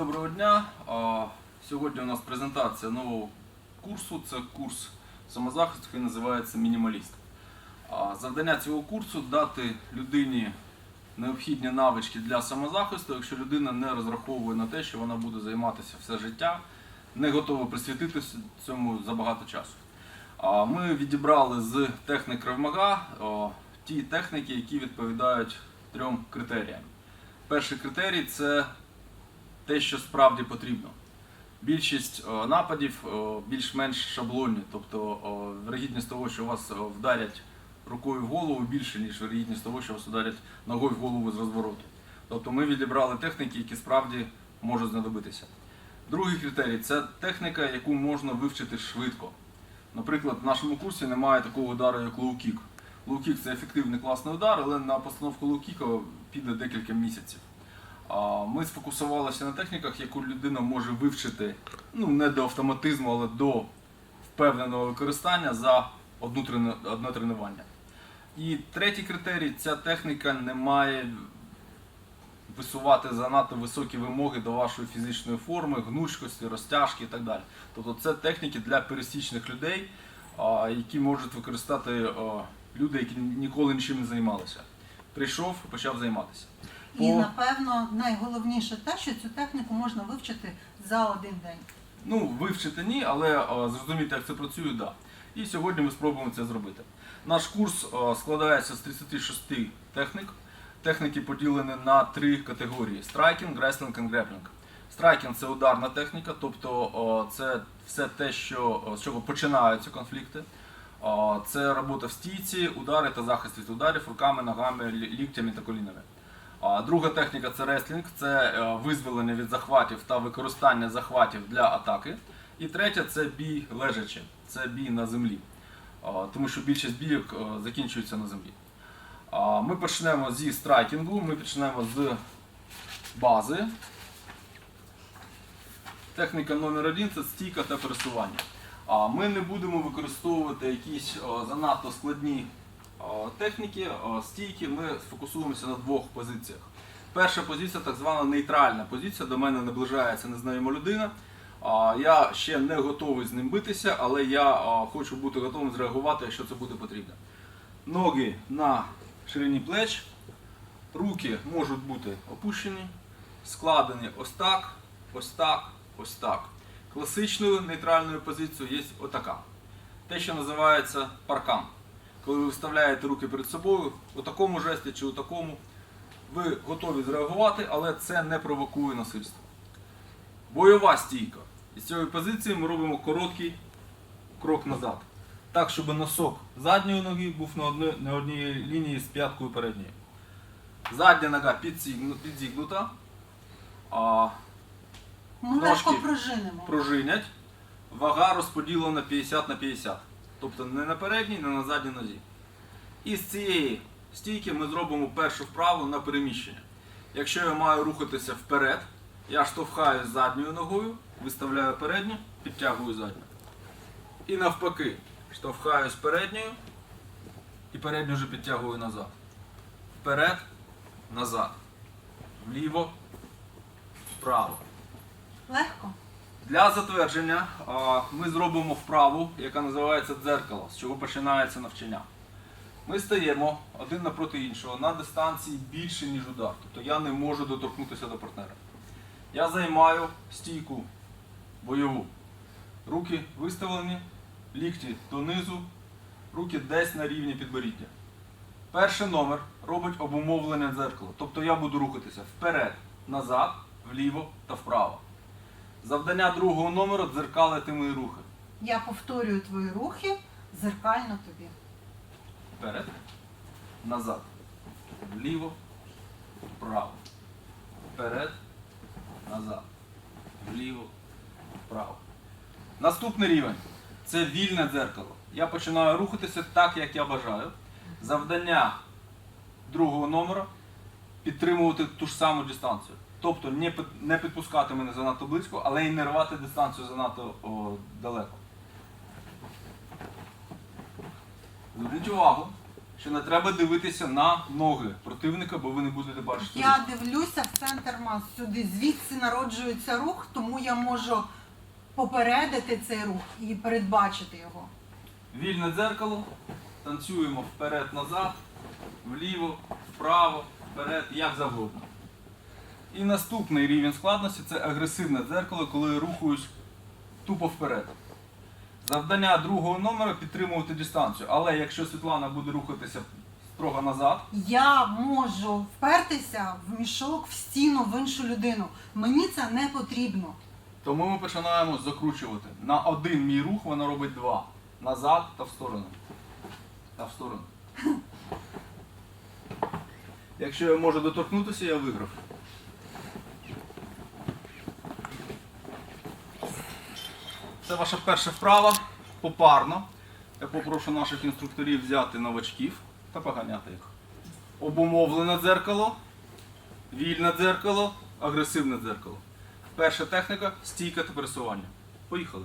Доброго дня. Сьогодні у нас презентація нового курсу. Це курс самозахисту, який називається Мінімаліст. Завдання цього курсу дати людині необхідні навички для самозахисту, якщо людина не розраховує на те, що вона буде займатися все життя, не готова присвятити цьому забагато часу. Ми відібрали з техник Кравмага ті техніки, які відповідають трьом критеріям. Перший критерій це те, що справді потрібно. Більшість е, нападів е, більш-менш шаблонні, тобто е, вирогідність того, що вас вдарять рукою в голову, більше, ніж вирогідність того, що вас ударять ногою в голову з розвороту. Тобто ми відібрали техніки, які справді можуть знадобитися. Другий критерій це техніка, яку можна вивчити швидко. Наприклад, в нашому курсі немає такого удару, як. Лоу-кік це ефективний класний удар, але на постановку лоу-кіка піде декілька місяців. Ми сфокусувалися на техніках, яку людина може вивчити ну, не до автоматизму, але до впевненого використання за одне тренування. І третій критерій ця техніка не має висувати занадто високі вимоги до вашої фізичної форми, гнучкості, розтяжки і так далі. Тобто це техніки для пересічних людей, які можуть використати люди, які ніколи нічим не займалися. Прийшов почав займатися. І напевно найголовніше те, що цю техніку можна вивчити за один день. Ну, вивчити ні, але а, зрозуміти, як це працює, так. Да. І сьогодні ми спробуємо це зробити. Наш курс а, складається з 36 технік. Техніки поділені на три категорії: страйкінг, греслінг і греплінг. Страйкінг це ударна техніка, тобто а, це все те, що, з чого починаються конфлікти. А, Це робота в стійці, удари та захист від ударів руками, ногами, ліктями та колінами. Друга техніка це реслінг, це е, визволення від захватів та використання захватів для атаки. І третя це бій лежачи, це бій на землі. Тому що більшість бійок е, закінчується на землі. Ми почнемо зі страйкінгу, ми почнемо з бази. Техніка номер один це стійка та пересування. Ми не будемо використовувати якісь занадто складні техніки, стійки. Ми сфокусуємося на двох позиціях. Перша позиція так звана нейтральна позиція. До мене наближається незнайома людина. Я ще не готовий з ним битися, але я хочу бути готовим зреагувати, якщо це буде потрібно. Ноги на ширині плеч, руки можуть бути опущені, складені ось так, ось так, ось так. Класичною нейтральною позицією є отака. Те, що називається паркан. Коли ви вставляєте руки перед собою, у такому жесті чи у такому, ви готові зреагувати, але це не провокує насильство. Бойова стійка. Із цієї позиції ми робимо короткий крок назад. Так, щоб носок задньої ноги був на одній, лінії з п'яткою передньою. Задня нога підзігнута, а Ми Ножки. легко пружинимо. пружинять, вага розподілена 50 на 50. Тобто не на передній, не на задній нозі. І з цієї стійки ми зробимо першу вправу на переміщення. Якщо я маю рухатися вперед, я штовхаю задньою ногою, виставляю передню, підтягую задню. І навпаки, штовхаю з передньою і передню вже підтягую назад. Вперед, назад. Вліво, вправо. Легко. Для затвердження ми зробимо вправу, яка називається дзеркало, з чого починається навчання. Ми стаємо один напроти іншого на дистанції більше, ніж удар. Тобто я не можу доторкнутися до партнера. Я займаю стійку бойову. Руки виставлені, лікті донизу, руки десь на рівні підборіддя. Перший номер робить обумовлення дзеркала. Тобто я буду рухатися вперед, назад, вліво та вправо. Завдання другого номеру дзеркалити мої рухи. Я повторюю твої рухи зеркально тобі. Вперед, назад, вліво, вправо. Вперед, назад, вліво, вправо. Наступний рівень це вільне дзеркало. Я починаю рухатися так, як я бажаю. Завдання другого номера підтримувати ту ж саму дистанцію. Тобто не, підпускати мене занадто близько, але і не рвати дистанцію занадто о, далеко. Зверніть увагу, що не треба дивитися на ноги противника, бо ви не будете бачити. Я дивлюся в центр мас сюди, звідси народжується рух, тому я можу попередити цей рух і передбачити його. Вільне дзеркало. Танцюємо вперед-назад, вліво, вправо, вперед, як завгодно. І наступний рівень складності це агресивне дзеркало, коли я рухаюсь тупо вперед. Завдання другого номера підтримувати дистанцію. Але якщо Світлана буде рухатися строго назад, Я можу впертися в мішок, в стіну, в іншу людину. Мені це не потрібно. Тому ми починаємо закручувати. На один мій рух вона робить два. Назад та в сторону. Та в сторону. Якщо я можу доторкнутися, я виграв. Це ваша перша вправа попарно. Я попрошу наших інструкторів взяти новачків та поганяти їх. Обумовлене дзеркало, вільне дзеркало, агресивне дзеркало. Перша техніка стійка та пересування. Поїхали.